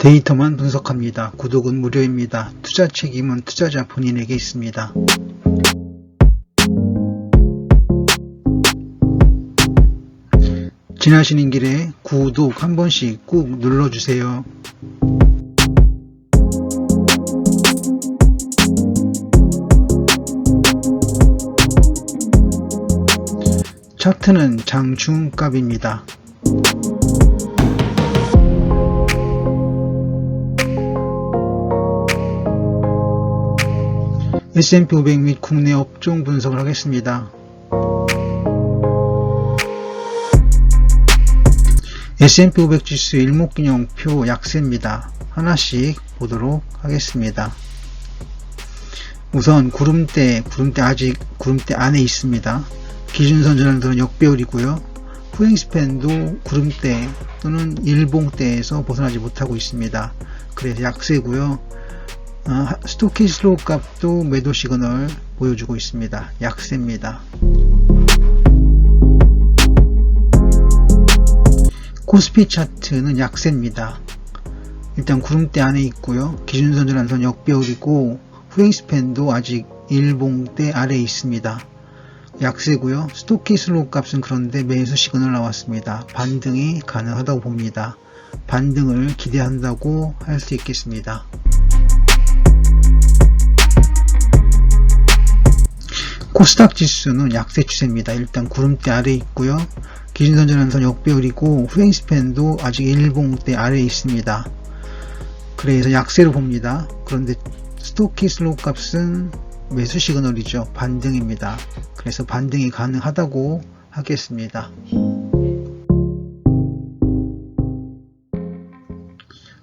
데이터만 분석합니다. 구독은 무료입니다. 투자 책임은 투자자 본인에게 있습니다. 지나시는 길에 구독 한 번씩 꾹 눌러주세요. 차트는 장중값입니다. S&P 500 및 국내 업종 분석을 하겠습니다. S&P 500 지수 일목균형표 약세입니다. 하나씩 보도록 하겠습니다. 우선 구름대, 구름대 아직 구름대 안에 있습니다. 기준선 전환들은 역배열이고요. 후행스팬도 구름대 또는 일봉대에서 벗어나지 못하고 있습니다. 그래서 약세고요. 어, 스토키 슬로우 값도 매도 시그널 보여주고 있습니다. 약세입니다. 코스피 차트는 약세입니다. 일단 구름대 안에 있고요. 기준선 전환선 역배열이고 후행스팬도 아직 일봉대 아래에 있습니다. 약세고요. 스토키 슬로우 값은 그런데 매수 시그널 나왔습니다. 반등이 가능하다고 봅니다. 반등을 기대한다고 할 수 있겠습니다. 코스닥 지수는 약세 추세입니다. 일단 구름대 아래에 있고요. 기준선 전환선 역배열이고 후행스팬도 아직 일봉대 아래에 있습니다. 그래서 약세로 봅니다. 그런데 스토키 슬로우 값은 매수 시그널이죠. 반등입니다. 그래서 반등이 가능하다고 하겠습니다.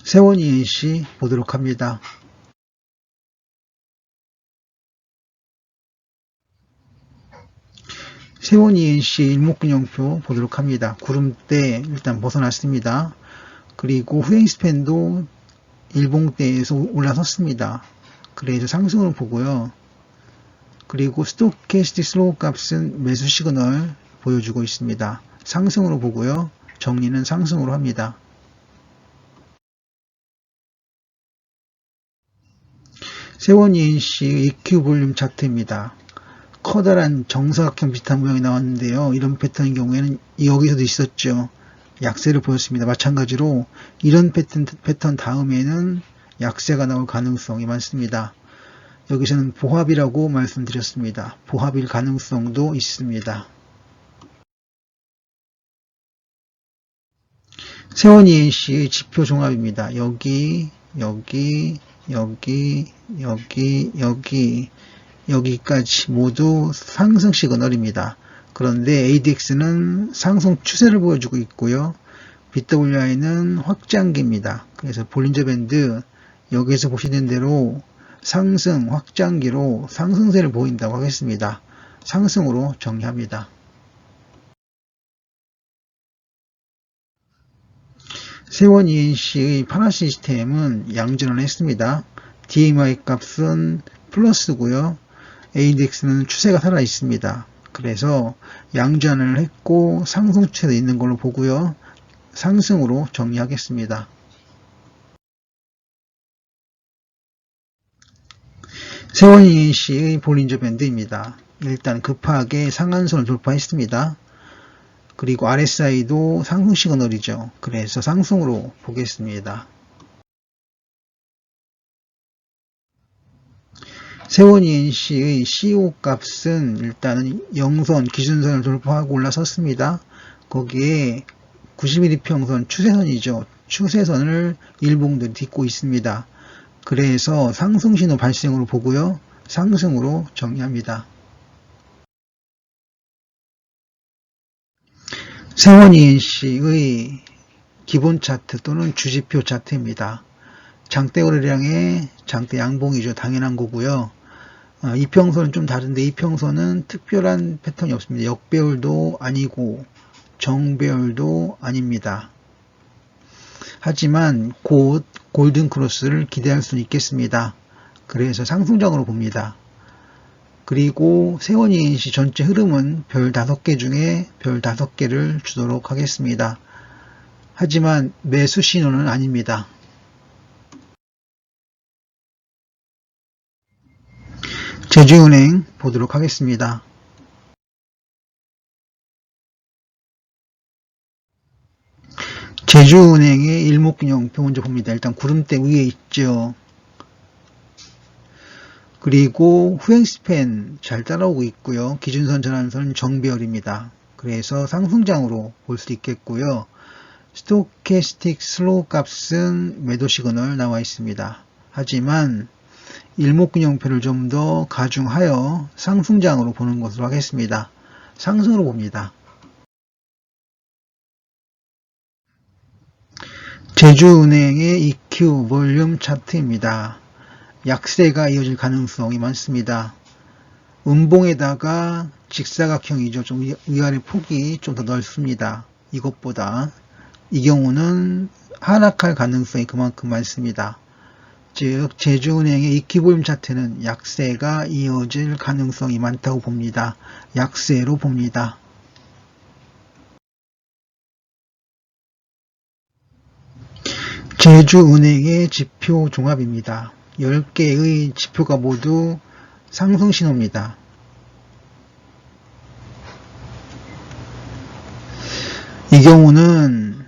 세원 ENC 보도록 합니다. 세원 ENC 일목균형표 보도록 합니다. 구름대 일단 벗어났습니다. 그리고 후행스팬도 일봉대에서 올라섰습니다. 그래서 상승을 보고요. 그리고 스토캐스틱 슬로우 값은 매수 시그널 보여주고 있습니다. 상승으로 보고요. 정리는 상승으로 합니다. 세원 ENC의 EQ 볼륨 차트입니다. 커다란 정사각형 비슷한 모양이 나왔는데요. 이런 패턴의 경우에는 여기서도 있었죠. 약세를 보였습니다. 마찬가지로 이런 패턴, 패턴 다음에는 약세가 나올 가능성이 많습니다. 여기서는 보합이라고 말씀드렸습니다. 보합일 가능성도 있습니다. 세원 ENC의 지표 종합입니다. 여기, 여기, 여기, 여기, 여기, 여기까지 모두 상승 시그널입니다. 그런데 ADX는 상승 추세를 보여주고 있고요. BWI는 확장기입니다. 그래서 볼린저 밴드 여기에서 보시는 대로 상승 확장기로 상승세를 보인다고 하겠습니다. 상승으로 정리합니다. 세원 ENC의 파라 시스템은 양전을 했습니다. DMI 값은 플러스고요. ADX는 추세가 살아 있습니다. 그래서 양전을 했고 상승 추세도 있는 걸로 보고요. 상승으로 정리하겠습니다. 세원 ENC의 볼린저 밴드입니다. 일단 급하게 상한선을 돌파했습니다. 그리고 RSI도 상승 시그널이죠. 그래서 상승으로 보겠습니다. 세원 ENC의 CO 값은 일단은 0선 기준선을 돌파하고 올라섰습니다. 거기에 90mm 평선 추세선이죠. 추세선을 일봉들이 딛고 있습니다. 그래서 상승 신호 발생으로 보고요. 상승으로 정리합니다. 세원 ENC의 기본 차트 또는 주지표 차트입니다. 장대 거래량의 장대 양봉이죠. 당연한 거고요. 어, 이평선은 좀 다른데 이평선은 특별한 패턴이 없습니다. 역배열도 아니고 정배열도 아닙니다. 하지만 곧 골든 크로스를 기대할 수 있겠습니다. 그래서 상승장으로 봅니다. 그리고 세원 ENC 전체 흐름은 별 5개 중에 별 5개를 주도록 하겠습니다. 하지만 매수 신호는 아닙니다. 제주은행 보도록 하겠습니다. 제주은행의 일목균형표 먼저 봅니다. 일단 구름대 위에 있죠. 그리고 후행스팬 잘 따라오고 있고요. 기준선 전환선 정배열입니다. 그래서 상승장으로 볼 수 있겠고요. 스토캐스틱 슬로우 값은 매도 시그널 나와 있습니다. 하지만 일목균형표를 좀 더 가중하여 상승장으로 보는 것으로 하겠습니다. 상승으로 봅니다. 제주은행의 EQ 볼륨 차트입니다. 약세가 이어질 가능성이 많습니다. 음봉에다가 직사각형이죠. 좀 위- 위아래 폭이 좀 더 넓습니다. 이것보다 이 경우는 하락할 가능성이 그만큼 많습니다. 즉 제주은행의 이키볼륨 차트는 약세가 이어질 가능성이 많다고 봅니다. 약세로 봅니다. 제주은행의 지표 종합입니다. 10개의 지표가 모두 상승 신호입니다. 이 경우는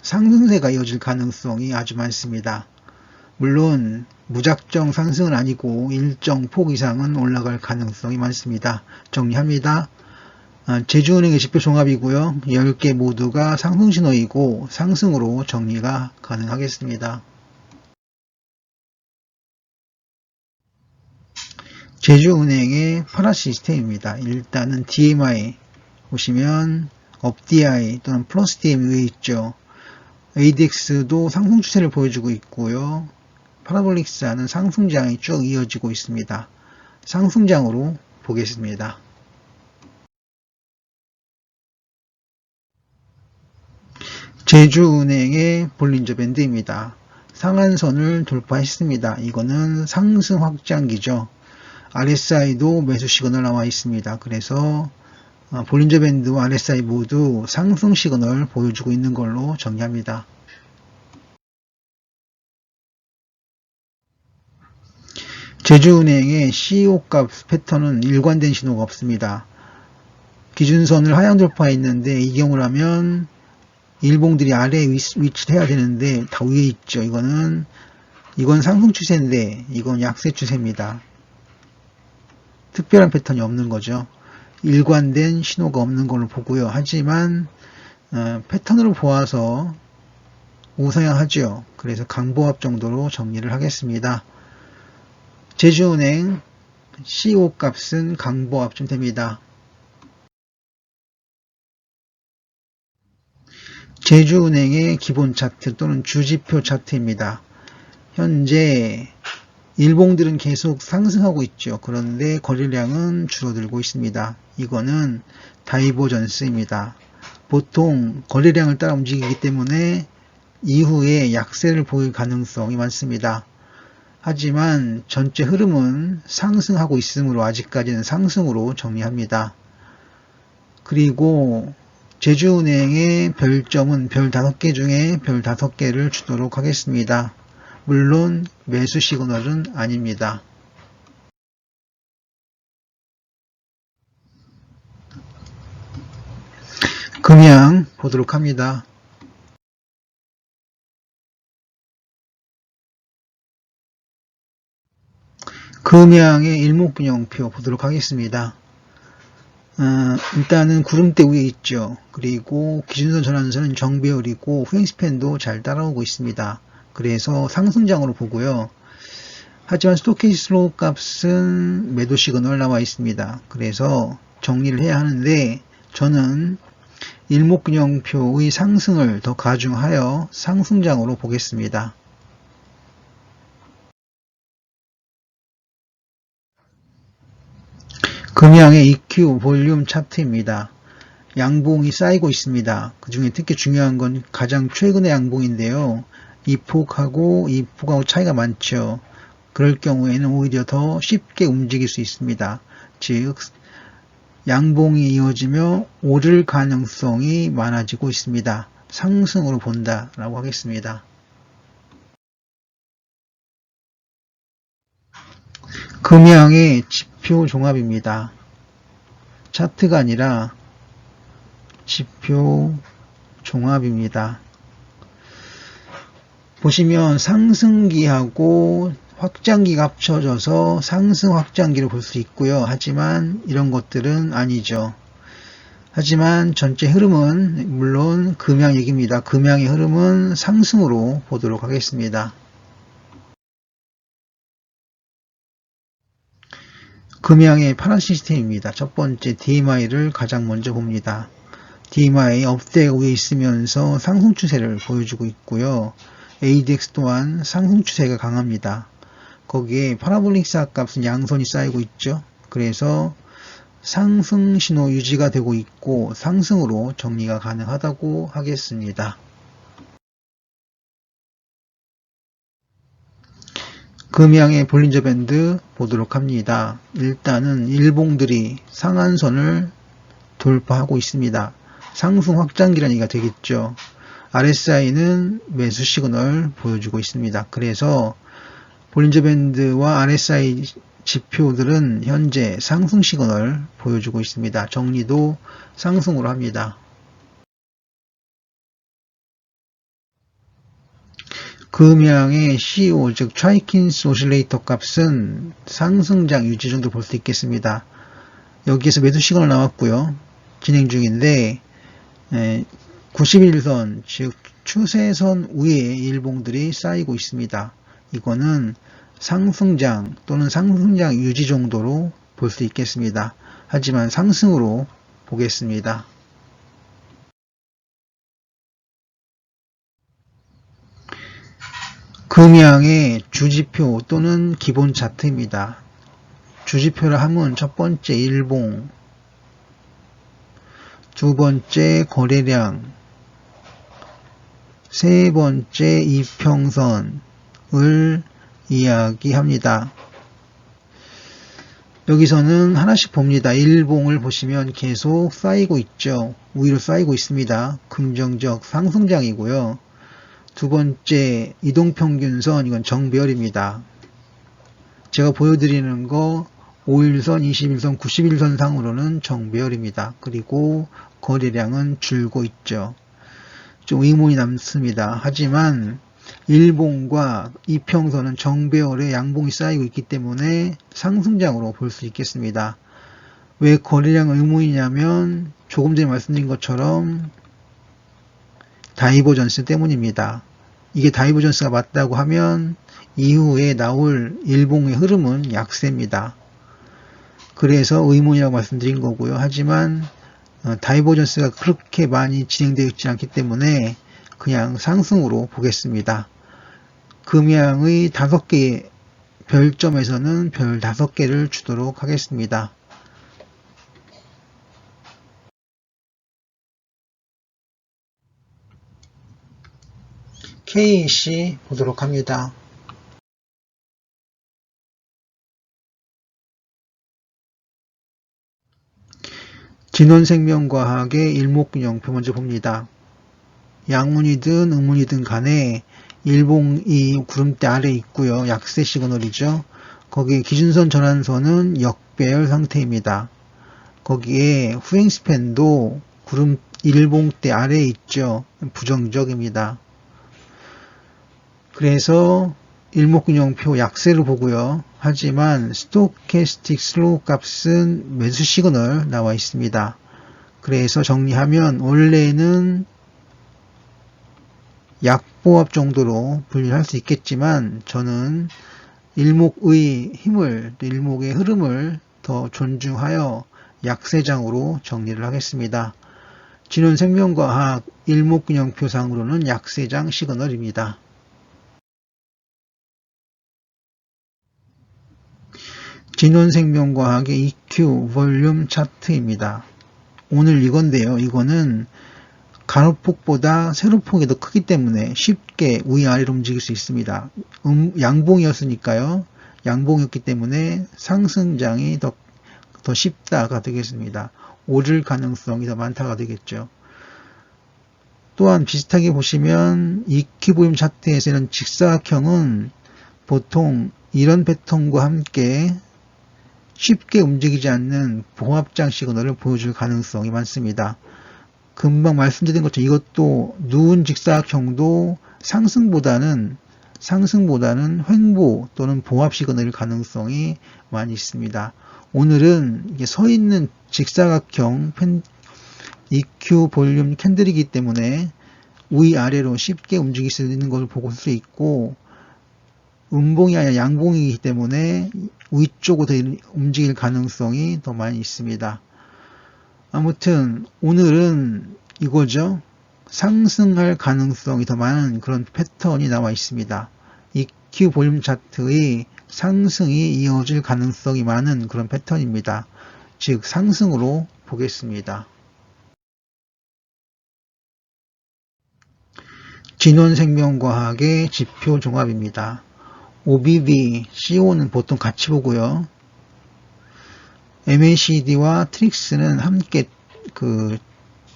상승세가 이어질 가능성이 아주 많습니다. 물론 무작정 상승은 아니고 일정 폭 이상은 올라갈 가능성이 많습니다. 정리합니다. 아, 제주은행의 지표 종합이고요. 10개 모두가 상승 신호이고 상승으로 정리가 가능하겠습니다. 제주은행의 파라 시스템입니다. 일단은 DMI 보시면 업DI 또는 플러스 DM 위에 있죠. ADX도 상승 추세를 보여주고 있고요. 파라볼릭스하는 상승장이 쭉 이어지고 있습니다. 상승장으로 보겠습니다. 제주은행의 볼린저 밴드입니다. 상한선을 돌파했습니다. 이거는 상승 확장기죠. RSI도 매수 시그널 나와 있습니다. 그래서 어, 볼린저 밴드와 RSI 모두 상승 시그널 보여주고 있는 걸로 정리합니다. 제주은행의 CEO 값 패턴은 일관된 신호가 없습니다. 기준선을 하향 돌파했는데 이 경우라면 일봉들이 아래에 위치를 해야 되는데 다 위에 있죠. 이거는 이건 상승 추세인데 이건 약세 추세입니다. 특별한 패턴이 없는 거죠. 일관된 신호가 없는 걸로 보고요. 하지만 어, 패턴으로 보아서 우상향하죠. 그래서 강보합 정도로 정리를 하겠습니다. 제주은행 CO 값은 강보합쯤 됩니다. 제주은행의 기본 차트 또는 주지표 차트입니다. 현재 일봉들은 계속 상승하고 있죠. 그런데 거래량은 줄어들고 있습니다. 이거는 다이버전스입니다. 보통 거래량을 따라 움직이기 때문에 이후에 약세를 보일 가능성이 많습니다. 하지만 전체 흐름은 상승하고 있으므로 아직까지는 상승으로 정리합니다. 그리고 제주은행의 별점은 별 5개 중에 별 5개를 주도록 하겠습니다. 물론 매수 시그널은 아닙니다. 금양 보도록 합니다. 금양의 일목균형표 보도록 하겠습니다. 어, 일단은 구름대 위에 있죠. 그리고 기준선 전환선은 정배열이고 후행스팬도 잘 따라오고 있습니다. 그래서 상승장으로 보고요. 하지만 스토키슬로 값은 매도 시그널 나와 있습니다. 그래서 정리를 해야 하는데 저는 일목균형표의 상승을 더 가중하여 상승장으로 보겠습니다. 금양의 EQ 볼륨 차트입니다. 양봉이 쌓이고 있습니다. 그 중에 특히 중요한 건 가장 최근의 양봉인데요. 이 폭하고 이 폭하고 차이가 많죠. 그럴 경우에는 오히려 더 쉽게 움직일 수 있습니다. 즉, 양봉이 이어지며 오를 가능성이 많아지고 있습니다. 상승으로 본다라고 하겠습니다. 금양의 지표 종합입니다. 차트가 아니라 지표 종합입니다. 보시면 상승기하고 확장기가 합쳐져서 상승 확장기를 볼 수 있고요. 하지만 이런 것들은 아니죠. 하지만 전체 흐름은 물론 금양 얘기입니다. 금양의 흐름은 상승으로 보도록 하겠습니다. 금양의 파란 시스템입니다. 첫 번째 DMI를 가장 먼저 봅니다. DMI 업대 위에 있으면서 상승 추세를 보여주고 있고요. ADX 또한 상승 추세가 강합니다. 거기에 파라볼릭 사값은 양선이 쌓이고 있죠. 그래서 상승 신호 유지가 되고 있고 상승으로 정리가 가능하다고 하겠습니다. 금양의 볼린저 밴드 보도록 합니다. 일단은 일봉들이 상한선을 돌파하고 있습니다. 상승 확장기라는 얘기가 되겠죠. RSI는 매수 시그널 보여주고 있습니다. 그래서 볼린저 밴드와 RSI 지표들은 현재 상승 시그널 보여주고 있습니다. 정리도 상승으로 합니다. 금양의 CO 즉 트라이킨스 오실레이터 값은 상승장 유지 정도 볼 수 있겠습니다. 여기에서 매수 시그널 나왔고요. 진행 중인데 91선 즉 추세선 위에 일봉들이 쌓이고 있습니다. 이거는 상승장 또는 상승장 유지 정도로 볼 수 있겠습니다. 하지만 상승으로 보겠습니다. 금양의 주지표 또는 기본 차트입니다. 주지표를 하면 첫 번째 일봉, 두 번째 거래량, 세 번째 이평선을 이야기합니다. 여기서는 하나씩 봅니다. 일봉을 보시면 계속 쌓이고 있죠. 위로 쌓이고 있습니다. 긍정적 상승장이고요. 두 번째 이동평균선 이건 정배열입니다. 제가 보여드리는 거 5일선, 21선, 91선 상으로는 정배열입니다. 그리고 거래량은 줄고 있죠. 좀 의문이 남습니다. 하지만 일봉과 이평선은 정배열의 양봉이 쌓이고 있기 때문에 상승장으로 볼 수 있겠습니다. 왜 거래량 의문이냐면 조금 전에 말씀드린 것처럼 다이버전스 때문입니다. 이게 다이버전스가 맞다고 하면 이후에 나올 일봉의 흐름은 약세입니다. 그래서 의문이라고 말씀드린 거고요. 하지만 어, 다이버전스가 그렇게 많이 진행되어 있지 않기 때문에 그냥 상승으로 보겠습니다. 금양의 다섯 개 별점에서는 별 다섯 개를 주도록 하겠습니다. KC 보도록 합니다. 진원생명과학의 일목균형표 먼저 봅니다. 양문이든 음문이든 간에 일봉이 구름대 아래 있고요. 약세 시그널이죠. 거기에 기준선 전환선은 역배열 상태입니다. 거기에 후행 스팬도 구름 일봉대 아래에 있죠. 부정적입니다. 그래서 일목균형표 약세를 보고요. 하지만 스토캐스틱 슬로우 값은 매수 시그널 나와 있습니다. 그래서 정리하면 원래는 약보합 정도로 분류할 수 있겠지만 저는 일목의 힘을 일목의 흐름을 더 존중하여 약세장으로 정리를 하겠습니다. 진원생명과학 일목균형표상으로는 약세장 시그널입니다. 진원생명과학의 EQ 볼륨 차트입니다. 오늘 이건데요. 이거는 가로폭보다 세로폭이 더 크기 때문에 쉽게 위아래로 움직일 수 있습니다. 음, 양봉이었으니까요. 양봉이었기 때문에 상승장이 더, 더 쉽다가 되겠습니다. 오를 가능성이 더 많다가 되겠죠. 또한 비슷하게 보시면 EQ 볼륨 차트에서는 직사각형은 보통 이런 패턴과 함께 쉽게 움직이지 않는 보합장 시그널을 보여줄 가능성이 많습니다. 금방 말씀드린 것처럼 이것도 누운 직사각형도 상승보다는 상승보다는 횡보 또는 보합 시그널일 가능성이 많이 있습니다. 오늘은 서 있는 직사각형 펜, EQ 볼륨 캔들이기 때문에 위아래로 쉽게 움직일 수 있는 것을 보고 수 있고 음봉이 아니라 양봉이기 때문에 위쪽으로 더 움직일 가능성이 더 많이 있습니다. 아무튼 오늘은 이거죠. 상승할 가능성이 더 많은 그런 패턴이 나와 있습니다. EQ 볼륨 차트의 상승이 이어질 가능성이 많은 그런 패턴입니다. 즉 상승으로 보겠습니다. 진원생명과학의 지표 종합입니다. OBB, CO는 보통 같이 보고요. MACD와 트릭스는 함께 그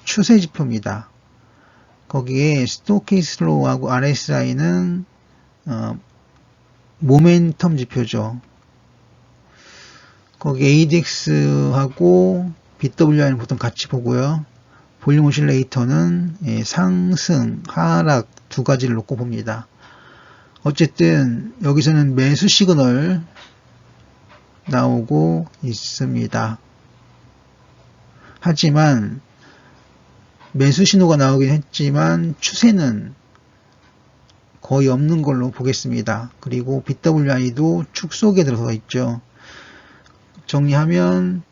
추세 지표입니다. 거기에 스토키슬로우하고 RSI는 어, 모멘텀 지표죠. 거기 ADX하고 BWI는 보통 같이 보고요. 볼륨 오실레이터는 예, 상승, 하락 두 가지를 놓고 봅니다. 어쨌든 여기서는 매수 시그널 나오고 있습니다. 하지만 매수 신호가 나오긴 했지만 추세는 거의 없는 걸로 보겠습니다. 그리고 BWI도 축속에 들어서 있죠. 정리하면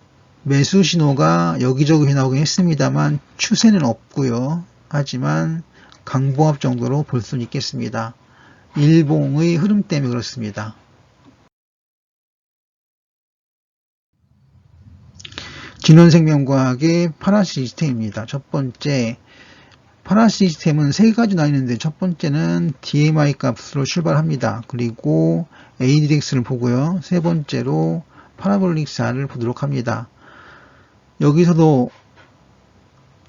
매수 신호가 여기저기 나오긴 했습니다만 추세는 없고요. 하지만 강보합 정도로 볼 수는 있겠습니다. 일봉의 흐름 때문에 그렇습니다. 진원생명과학의 파라 시스템입니다. 첫 번째, 파라 시스템은 세 가지 나뉘는데 첫 번째는 DMI 값으로 출발합니다. 그리고 ADX를 보고요. 세 번째로 파라볼릭 사를 보도록 합니다. 여기서도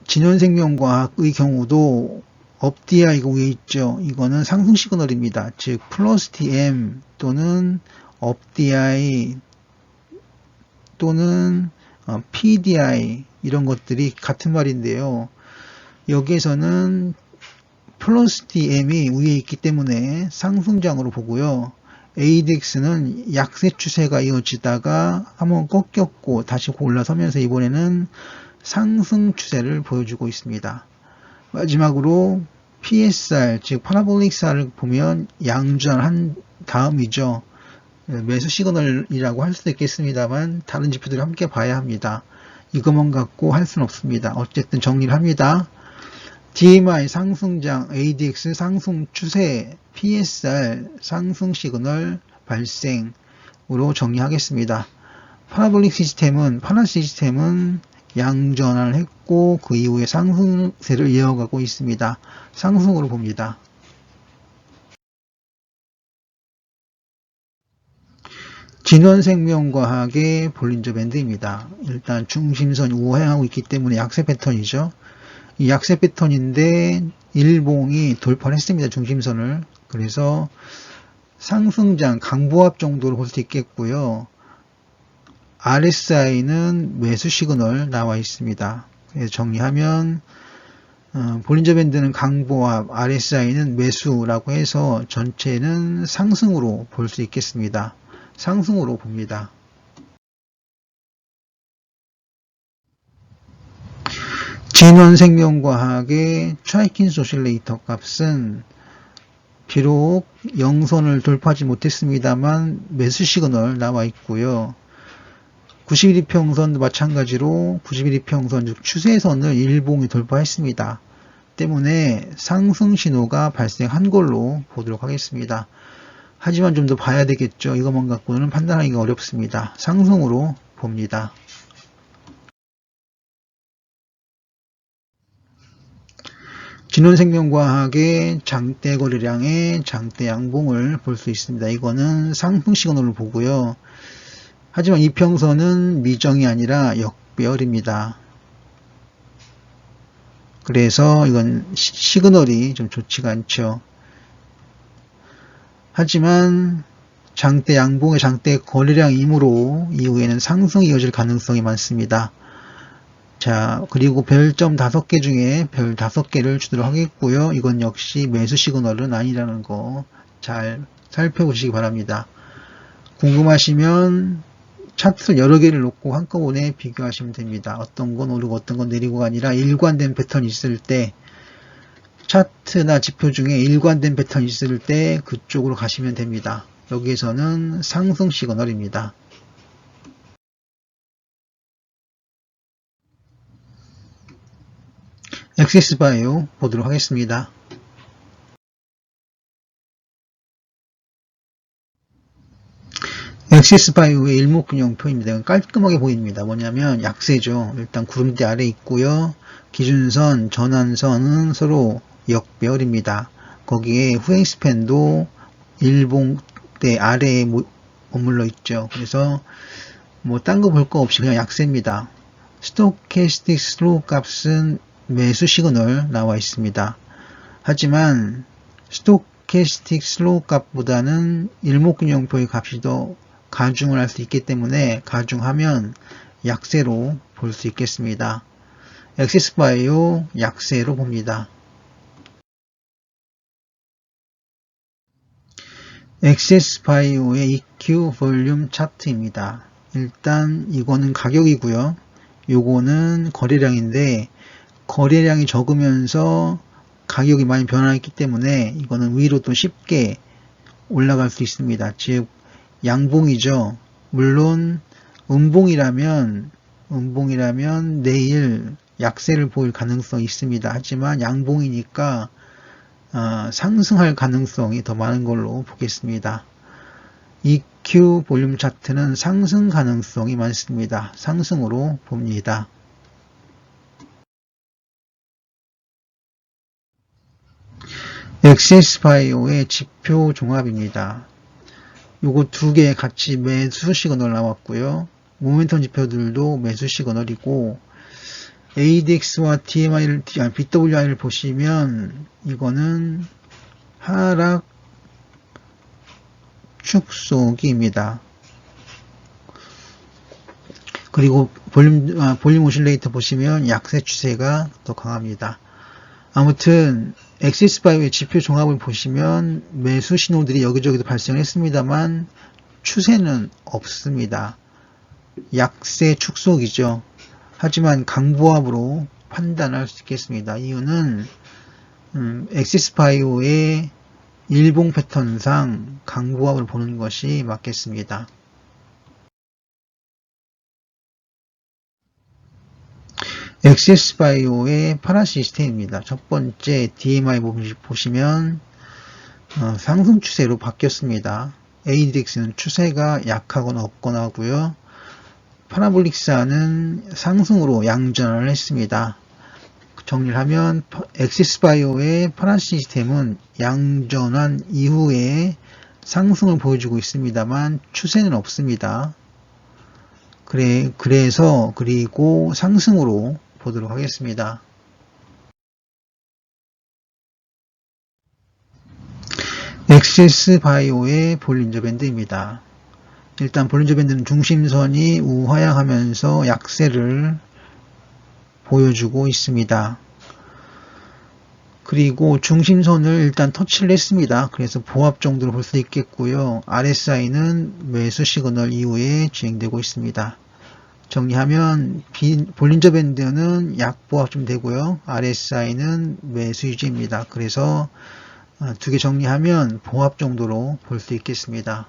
진원생명과학의 경우도 업디아 이거 위에 있죠. 이거는 상승 시그널입니다. 즉 플러스 DM 또는 업DI 또는 어, PDI 이런 것들이 같은 말인데요. 여기에서는 플러스 DM이 위에 있기 때문에 상승장으로 보고요. ADX는 약세 추세가 이어지다가 한번 꺾였고 다시 올라서면서 이번에는 상승 추세를 보여주고 있습니다. 마지막으로 PSR 즉 파라볼릭 SR을 보면 양전한 다음이죠. 매수 시그널이라고 할 수도 있겠습니다만 다른 지표들을 함께 봐야 합니다. 이것만 갖고 할 수는 없습니다. 어쨌든 정리를 합니다. DMI 상승장, ADX 상승 추세, PSR 상승 시그널 발생으로 정리하겠습니다. 파라볼릭 시스템은 파라 시스템은 양전환을 했고 그 이후에 상승세를 이어가고 있습니다. 상승으로 봅니다. 진원생명과학의 볼린저 밴드입니다. 일단 중심선 우회하고 있기 때문에 약세 패턴이죠. 이 약세 패턴인데 일봉이 돌파를 했습니다. 중심선을. 그래서 상승장 강보합 정도로 볼 수 있겠고요. RSI는 매수 시그널 나와 있습니다. 정리하면 어, 볼린저 밴드는 강보합, RSI는 매수라고 해서 전체는 상승으로 볼 수 있겠습니다. 상승으로 봅니다. 진원생명과학의 트라이킨스 오실레이터 값은 비록 영선을 돌파하지 못했습니다만 매수 시그널 나와 있고요. 91이평선도 마찬가지로 91이평선 즉 추세선을 일봉이 돌파했습니다. 때문에 상승 신호가 발생한 걸로 보도록 하겠습니다. 하지만 좀 더 봐야 되겠죠. 이것만 갖고는 판단하기가 어렵습니다. 상승으로 봅니다. 진원생명과학의 장대 거래량의 장대 양봉을 볼 수 있습니다. 이거는 상승 시그널을 보고요. 하지만 이평선은 미정이 아니라 역배열입니다. 그래서 이건 시그널이 좀 좋지가 않죠. 하지만 장대 양봉의 장대 거래량이므로 이후에는 상승이 이어질 가능성이 많습니다. 자, 그리고 별점 5개 중에 별 5개를 주도록 하겠고요. 이건 역시 매수 시그널은 아니라는 거 잘 살펴보시기 바랍니다. 궁금하시면 차트를 여러 개를 놓고 한꺼번에 비교하시면 됩니다. 어떤 건 오르고 어떤 건 내리고가 아니라 일관된 패턴이 있을 때 차트나 지표 중에 일관된 패턴이 있을 때 그쪽으로 가시면 됩니다. 여기에서는 상승 시그널입니다. 엑세스 바이오 보도록 하겠습니다. 엑시스 바이오의 일목균형표입니다. 깔끔하게 보입니다. 뭐냐면 약세죠. 일단 구름대 아래 있고요. 기준선, 전환선은 서로 역배열입니다. 거기에 후행스팬도 일봉대 아래에 머물러 있죠. 그래서 뭐 딴 거 볼 거 없이 그냥 약세입니다. 스토캐스틱 슬로우 값은 매수 시그널 나와 있습니다. 하지만 스토캐스틱 슬로우 값보다는 일목균형표의 값이 더 가중을 할 수 있기 때문에 가중하면 약세로 볼 수 있겠습니다. 엑시스 바이오 약세로 봅니다. 엑시스 바이오의 EQ 볼륨 차트입니다. 일단 이거는 가격이고요. 요거는 거래량인데 거래량이 적으면서 가격이 많이 변화했기 때문에 이거는 위로 또 쉽게 올라갈 수 있습니다. 즉 양봉이죠. 물론 음봉이라면 음봉이라면 내일 약세를 보일 가능성이 있습니다. 하지만 양봉이니까 어, 상승할 가능성이 더 많은 걸로 보겠습니다. EQ 볼륨 차트는 상승 가능성이 많습니다. 상승으로 봅니다. 엑시스 바이오의 지표 종합입니다. 요거 두 개 같이 매수 시그널 나왔고요. 모멘텀 지표들도 매수 시그널이고 ADX와 TMI를, BWI를 보시면 이거는 하락 축소기입니다. 그리고 볼륨, 아, 볼륨 오실레이터 보시면 약세 추세가 더 강합니다. 아무튼 엑시스 바이오의 지표 종합을 보시면 매수 신호들이 여기저기도 발생했습니다만 추세는 없습니다. 약세 축소기죠. 하지만 강보합으로 판단할 수 있겠습니다. 이유는 음, 엑시스 바이오의 일봉 패턴상 강보합을 보는 것이 맞겠습니다. 엑시스 바이오의 파라 시스템입니다. 첫 번째 DMI 보시면 어, 상승 추세로 바뀌었습니다. ADX는 추세가 약하거나 없거나 하고요. 파라볼릭사는 상승으로 양전을 했습니다. 정리를 하면 엑시스 바이오의 파라 시스템은 양전한 이후에 상승을 보여주고 있습니다만 추세는 없습니다. 그래, 그래서 그리고 상승으로 보도록 하겠습니다. 엑시스 바이오의 볼린저 밴드입니다. 일단 볼린저 밴드는 중심선이 우하향하면서 약세를 보여주고 있습니다. 그리고 중심선을 일단 터치를 했습니다. 그래서 보합 정도로 볼 수 있겠고요. RSI는 매수 시그널 이후에 진행되고 있습니다. 정리하면 볼린저 밴드는 약보합 좀 되고요. RSI는 매수 유지입니다. 그래서 어, 두개 정리하면 보합 정도로 볼 수 있겠습니다.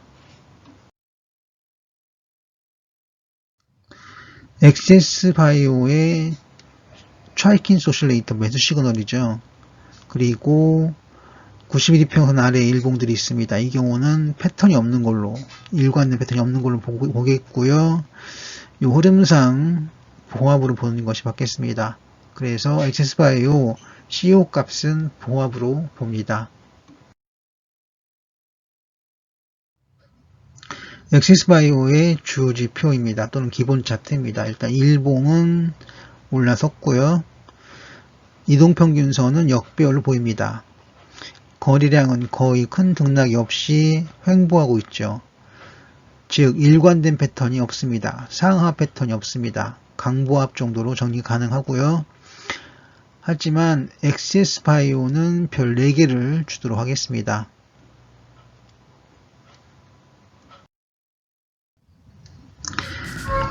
엑세스 바이오의 트라이킨 소실레이터 매수 시그널이죠. 그리고 91이 평선 아래 일봉들이 있습니다. 이 경우는 패턴이 없는 걸로 일관된 패턴이 없는 걸로 보겠고요. 이 흐름상 봉합으로 보는 것이 맞겠습니다. 그래서 엑세스바이오 CO 값은 봉합으로 봅니다. 엑시스바이오의 주지표입니다. 또는 기본 차트입니다. 일단 일봉은 올라섰고요. 이동평균선은 역배열로 보입니다. 거리량은 거의 큰 등락이 없이 횡보하고 있죠. 즉 일관된 패턴이 없습니다. 상하 패턴이 없습니다. 강보합 정도로 정리 가능하고요. 하지만 XS 바이오는 별 4개를 주도록 하겠습니다.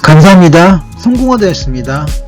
감사합니다. 성공화되었습니다.